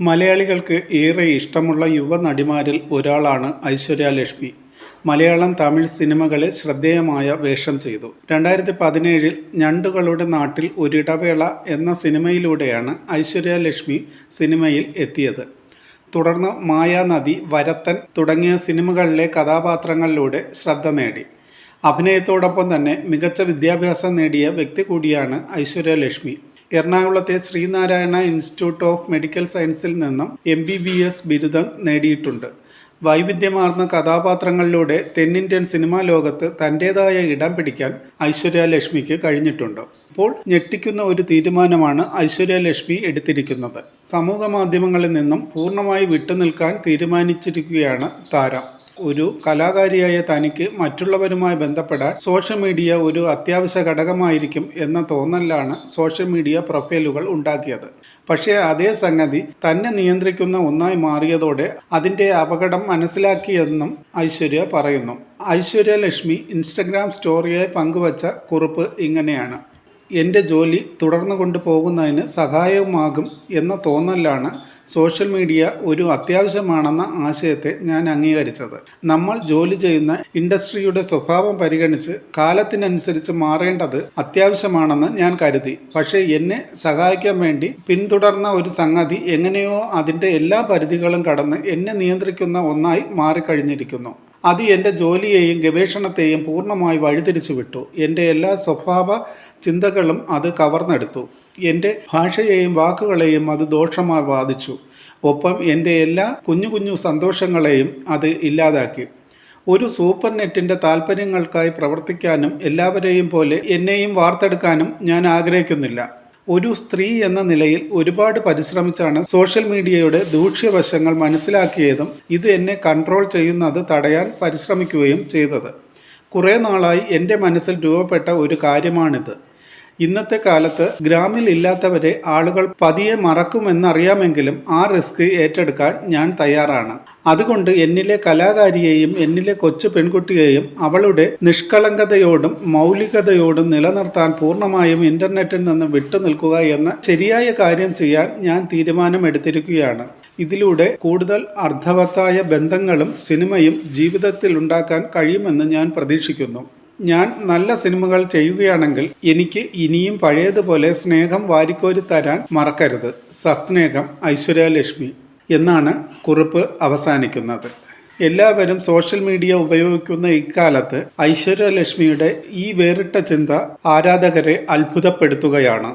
മലയാളികൾക്ക് ഏറെ ഇഷ്ടമുള്ള യുവനടിമാരിൽ ഒരാളാണ് ഐശ്വര്യ ലക്ഷ്മി മലയാളം തമിഴ് സിനിമകളിൽ ശ്രദ്ധേയമായ വേഷം ചെയ്തു. രണ്ടായിരത്തി പതിനേഴിൽ ഞണ്ടുകളുടെ നാട്ടിൽ ഒരിടവേള എന്ന സിനിമയിലൂടെയാണ് ഐശ്വര്യ ലക്ഷ്മി സിനിമയിൽ എത്തിയത്. തുടർന്ന് മായാനദി വരത്തൻ തുടങ്ങിയ സിനിമകളിലെ കഥാപാത്രങ്ങളിലൂടെ ശ്രദ്ധ നേടി. അഭിനയത്തോടൊപ്പം തന്നെ മികച്ച വിദ്യാഭ്യാസം നേടിയ വ്യക്തി കൂടിയാണ് ഐശ്വര്യ ലക്ഷ്മി എറണാകുളത്തെ ശ്രീനാരായണ ഇൻസ്റ്റിറ്റ്യൂട്ട് ഓഫ് മെഡിക്കൽ സയൻസിൽ നിന്നും എം ബി ബി എസ് ബിരുദം നേടിയിട്ടുണ്ട്. വൈവിധ്യമാർന്ന കഥാപാത്രങ്ങളിലൂടെ തെന്നിന്ത്യൻ സിനിമാ ലോകത്ത് തന്റെതായ ഇടം പിടിക്കാൻ ഐശ്വര്യ ലക്ഷ്മിക്ക് കഴിഞ്ഞിട്ടുണ്ട്. ഇപ്പോൾ ഞെട്ടിക്കുന്ന ഒരു തീരുമാനമാണ് ഐശ്വര്യ ലക്ഷ്മി എടുത്തിരിക്കുന്നത്. സമൂഹ മാധ്യമങ്ങളിൽ നിന്നും പൂർണമായി വിട്ടുനിൽക്കാൻ തീരുമാനിച്ചിരിക്കുകയാണ് താരം. ഒരു കലാകാരിയായ തനിക്ക് മറ്റുള്ളവരുമായി ബന്ധപ്പെടാൻ സോഷ്യൽ മീഡിയ ഒരു അത്യാവശ്യ ഘടകമായിരിക്കും എന്ന തോന്നലാണ് സോഷ്യൽ മീഡിയ പ്രൊഫൈലുകൾ ഉണ്ടാക്കിയത്. പക്ഷേ അതേ സംഗതി തന്നെ നിയന്ത്രിക്കുന്ന ഒന്നായി മാറിയതോടെ അതിന്റെ അപകടം മനസ്സിലാക്കിയെന്നും ഐശ്വര്യ പറയുന്നു. ഐശ്വര്യ ലക്ഷ്മി ഇൻസ്റ്റഗ്രാം സ്റ്റോറിയായി പങ്കുവച്ച കുറിപ്പ് ഇങ്ങനെയാണ്. എന്റെ ജോലി തുടർന്നു കൊണ്ടുപോകുന്നതിന് സഹായമാകും എന്ന തോന്നലാണ് സോഷ്യൽ മീഡിയ ഒരു അത്യാവശ്യമാണെന്ന ആശയത്തെ ഞാൻ അംഗീകരിച്ചത്. നമ്മൾ ജോലി ചെയ്യുന്ന ഇൻഡസ്ട്രിയുടെ സ്വഭാവം പരിഗണിച്ച് കാലത്തിനനുസരിച്ച് മാറേണ്ടത് അത്യാവശ്യമാണെന്ന് ഞാൻ കരുതി. പക്ഷേ എന്നെ സഹായിക്കാൻ വേണ്ടി പിന്തുടർന്ന ഒരു സംഗതി എങ്ങനെയോ അതിന്റെ എല്ലാ പരിധികളും കടന്ന് എന്നെ നിയന്ത്രിക്കുന്ന ഒന്നായി മാറിക്കഴിഞ്ഞിരിക്കുന്നു. അത് എന്റെ ജോലിയെയും ഗവേഷണത്തെയും പൂർണമായി വഴിതിരിച്ചു വിട്ടു എന്റെ എല്ലാ സ്വഭാവ ചിന്തകളും അത് കവർന്നെടുത്തു. എന്റെ ഭാഷയെയും വാക്കുകളെയും അത് ദോഷമായി ബാധിച്ചു. ഒപ്പം എന്റെ എല്ലാ കുഞ്ഞു കുഞ്ഞു സന്തോഷങ്ങളെയും അത് ഇല്ലാതാക്കി. ഒരു സൂപ്പർ നെറ്റിന്റെ താല്പര്യങ്ങൾക്കായി പ്രവർത്തിക്കാനും എല്ലാവരെയും പോലെ എന്നെയും വാർത്തെടുക്കാനും ഞാൻ ആഗ്രഹിക്കുന്നില്ല. ഒരു സ്ത്രീ എന്ന നിലയിൽ ഒരുപാട് പരിശ്രമിച്ചാണ് സോഷ്യൽ മീഡിയയുടെ ദൂഷ്യവശങ്ങൾ മനസ്സിലാക്കിയതും ഇത് എന്നെ കൺട്രോൾ ചെയ്യുന്നത് തടയാൻ പരിശ്രമിക്കുകയും ചെയ്തത്. കുറേ നാളായി എന്റെ മനസ്സിൽ രൂപപ്പെട്ട ഒരു കാര്യമാണിത്. ഇന്നത്തെ കാലത്ത് ഗ്രാമിൽ ഇല്ലാത്തവരെ ആളുകൾ പതിയെ മറക്കുമെന്നറിയാമെങ്കിലും ആ റിസ്ക് ഏറ്റെടുക്കാൻ ഞാൻ തയ്യാറാണ്. അതുകൊണ്ട് എന്നിലെ കലാകാരിയെയും എന്നിലെ കൊച്ചു പെൺകുട്ടിയെയും അവളുടെ നിഷ്കളങ്കതയോടും മൗലികതയോടും നിലനിർത്താൻ പൂർണമായും ഇന്റർനെറ്റിൽ നിന്ന് വിട്ടുനിൽക്കുക എന്ന ശരിയായ കാര്യം ചെയ്യാൻ ഞാൻ തീരുമാനമെടുത്തിരിക്കുകയാണ്. ഇതിലൂടെ കൂടുതൽ അർത്ഥവത്തായ ബന്ധങ്ങളും സിനിമയും ജീവിതത്തിൽ ഉണ്ടാക്കാൻ കഴിയുമെന്ന് ഞാൻ പ്രതീക്ഷിക്കുന്നു. ഞാൻ നല്ല സിനിമകൾ ചെയ്യുകയാണെങ്കിൽ എനിക്ക് ഇനിയും പഴയതുപോലെ സ്നേഹം വാരിക്കോരി തരാൻ മറക്കരുത്. സസ്നേഹം ഐശ്വര്യ ലക്ഷ്മി എന്നാണ് കുറിപ്പ് അവസാനിക്കുന്നത്. എല്ലാവരും സോഷ്യൽ മീഡിയ ഉപയോഗിക്കുന്ന ഇക്കാലത്ത് ഐശ്വര്യലക്ഷ്മിയുടെ ഈ വേറിട്ട ചിന്ത ആരാധകരെ അത്ഭുതപ്പെടുത്തുകയാണ്.